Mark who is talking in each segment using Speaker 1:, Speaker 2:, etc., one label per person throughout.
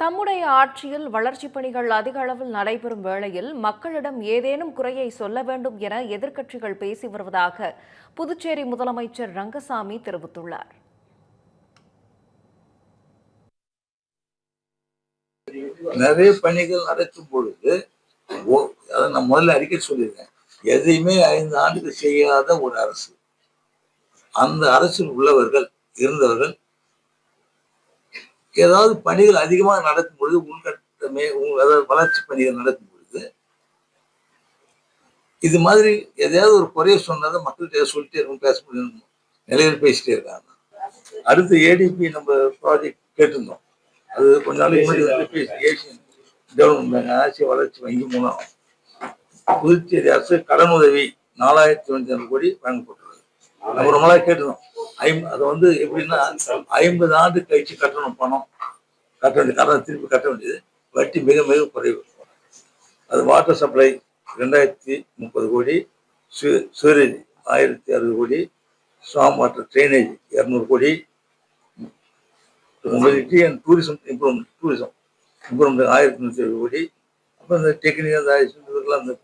Speaker 1: தம்முடைய ஆட்சியில் வளர்ச்சிப் பணிகள் அதிக அளவில் நடைபெறும் வேளையில் மக்களிடம் ஏதேனும் குறையை சொல்ல வேண்டும் என எதிர்க்கட்சிகள் பேசி வருவதாக புதுச்சேரி முதலமைச்சர் ரங்கசாமி தெரிவித்துள்ளார்.
Speaker 2: நிறைய பணிகள் நடக்கும் பொழுது அதை நான் முதல்ல அறிக்கை சொல்லியிருக்கேன். எதையுமே ஐந்து ஆண்டுகள் செய்யாத ஒரு அரசு. அந்த அரசில் உள்ளவர்கள் இருந்தவர்கள் ஏதாவது பணிகள் அதிகமாக நடக்கும் பொழுது உள்கட்டமே உள்- அதாவது வளர்ச்சி பணிகள் நடக்கும் பொழுது இது மாதிரி எதையாவது ஒரு குறைய சொன்னதை மக்கள்கிட்ட சொல்லிட்டே இருக்கும் பேச முடியும் நிலையில் பேசிட்டே இருக்காங்க. அடுத்து ஏடிபி நம்ம ப்ராஜெக்ட் கேட்டிருந்தோம். அது கொஞ்ச நாளைக்கு முன்னாடி வந்து பேசி ஏசியன் டெவலப்மெண்ட் பேங்க் ஆசிய வளர்ச்சி வங்கி மூலம் புதுச்சேரி அரசு கடன் உதவி நாலாயிரத்தி தொண்ணூத்தி ஐந்து கோடி வழங்கப்பட்டுள்ளது நம்ம ரொம்ப நாளாக கேட்டிருந்தோம். ஐம் அது வந்து எப்படின்னா ஐம்பது ஆண்டு கழிச்சு கட்டணும் பணம். கட்ட வேண்டிய கடன் திருப்பி கட்ட வேண்டியது. வட்டி மிக மிக குறைவு. அது வாட்டர் சப்ளை ரெண்டாயிரத்தி முப்பது கோடி சூரேஜ் ஆயிரத்தி அறுபது கோடி ஸ்வாம் வாட்டர் ட்ரைனேஜ் இரநூறு கோடி mobility and tourism improvement tourism improvement ஆயிரத்தி நூற்றி எழுபது கோடி. அப்புறம் இந்த டெக்னிக்கல் அந்த இதுக்கெல்லாம் அந்த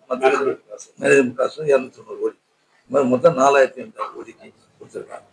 Speaker 2: மேனேஜ்மெண்ட் காசும் இரநூத்தி தொண்ணூறு கோடி. இந்த மாதிரி மொத்தம் நாலாயிரத்தி ஐநூறு கோடிக்கு கொடுத்துருக்காங்க.